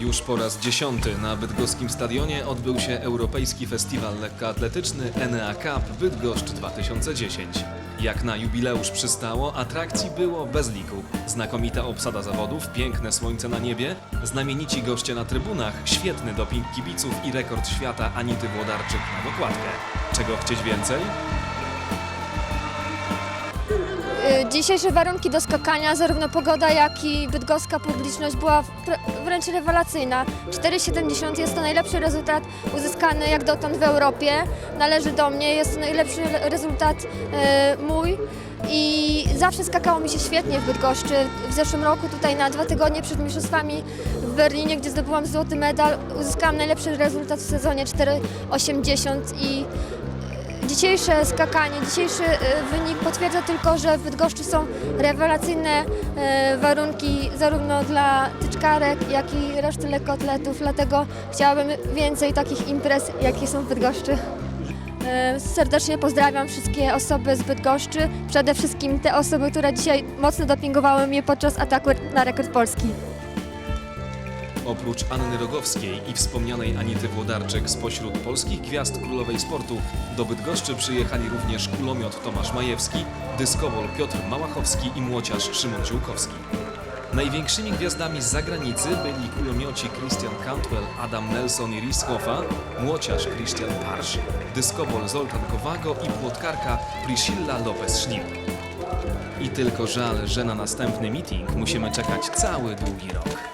Już po raz dziesiąty na bydgoskim stadionie odbył się Europejski Festiwal Lekkoatletyczny Enea Cup Bydgoszcz 2010. Jak na jubileusz przystało, atrakcji było bez liku. Znakomita obsada zawodów, piękne słońce na niebie, znamienici goście na trybunach, świetny doping kibiców i rekord świata Anity Włodarczyk na dokładkę. Czego chcieć więcej? Dzisiejsze warunki do skakania, zarówno pogoda, jak i bydgoska publiczność była wr- wręcz rewelacyjna. 4,70 jest to najlepszy rezultat uzyskany jak dotąd w Europie. Należy do mnie, jest to najlepszy re- rezultat e, mój. I zawsze skakało mi się świetnie w Bydgoszczy. W zeszłym roku tutaj na dwa tygodnie przed mistrzostwami w Berlinie, gdzie zdobyłam złoty medal, uzyskałam najlepszy rezultat w sezonie 4,80 i Dzisiejsze skakanie, dzisiejszy e, wynik potwierdza tylko, że w Bydgoszczy są rewelacyjne e, warunki zarówno dla tyczkarek, jak i reszty lekkoatletów, dlatego chciałabym więcej takich imprez, jakie są w Bydgoszczy. E, Serdecznie pozdrawiam wszystkie osoby z Bydgoszczy, przede wszystkim te osoby, które dzisiaj mocno dopingowały mnie podczas ataku na rekord Polski. Oprócz Anny Rogowskiej i wspomnianej Anity Włodarczyk spośród polskich gwiazd królowej sportu do Bydgoszczy przyjechali również kulomiot Tomasz Majewski, dyskowol Piotr Małachowski i młociarz Szymon Ziółkowski. Największymi gwiazdami z zagranicy byli kulomioci Christian Cantwell, Adam Nelson i Rhys Hoffa, młociarz Christian Parsz, dyskowol Zoltan Kowago i płotkarka Priscilla Lopez-Schnipp. I tylko żal, że na następny meeting musimy czekać cały długi rok.